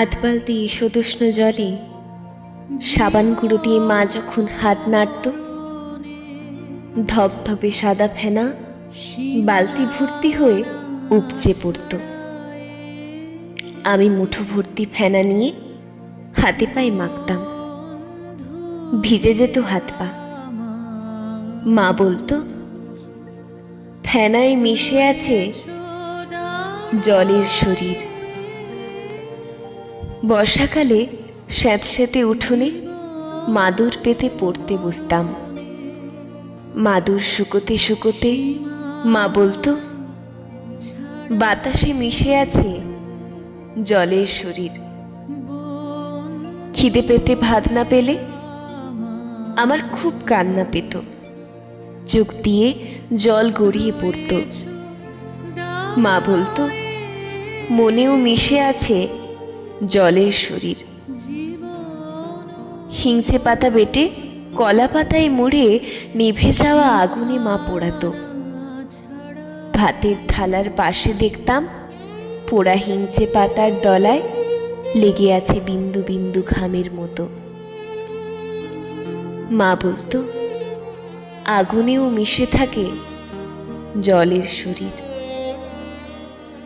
আধ বালতি সদুষ্ণ জলে সাবান গুঁড়ো দিয়ে মা যখন হাত নাড়ত, ধপধপে সাদা ফেনা বালতি ভর্তি হয়ে উপচে পড়ত। আমি মুঠো ভর্তি ফেনা নিয়ে হাতে পায়ে মাখতাম। ভিজে যেত হাত পা। মা বলতো, ফেনায় মিশে আছে জলের শরীর। বর্ষাকালে স্যাঁতস্যাঁতে উঠোনে মাদুর পেতে পড়তে বসতাম। মাদুর শুকোতে শুকোতে মা বলতো, বাতাসে মিশে আছে জলের শরীর। খিদে পেটে ভাত না পেলে আমার খুব কান্না পেত। চোখ দিয়ে জল গড়িয়ে পড়ত। মা বলতো, মনেও মিশে আছে জলের শরীর। হিংচে পাতা বেটে কলা পাতায় মুড়ে নিভে যাওয়া আগুনে মা পোড়াতো। ভাতের থালার পাশে দেখতাম পোড়া হিংচে পাতার দলায় লেগে আছে বিন্দু বিন্দু ঘামের মতো। মা বলতো, আগুনেও মিশে থাকে জলের শরীর।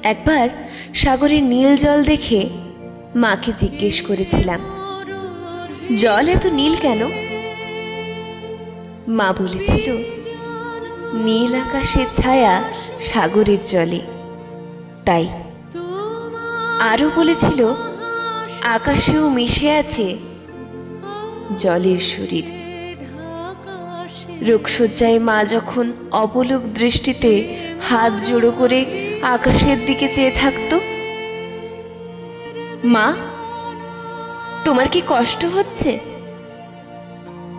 একবার সাগরের নীল জল দেখে মাকে জিজ্ঞেস করেছিলাম, জল এত নীল কেন? মা বলেছিল, নীল আকাশের ছায়া সাগরের জলে। তাই আরও বলেছিল, আকাশেও মিশে আছে জলের শরীর। রোগশয্যায় মা যখন অপলোক দৃষ্টিতে হাত জোড়ো করে আকাশের দিকে চেয়ে থাকতো মা, তোমার কি কষ্ট হচ্ছে?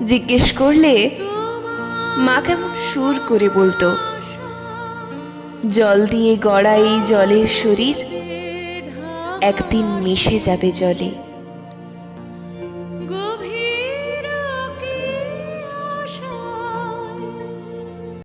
জিজ্ঞেস করলে মা কেমন সুর করে বলতো। জল দিয়ে গড়া এই জলের শরীর, একদিন মিশে যাবে জলে।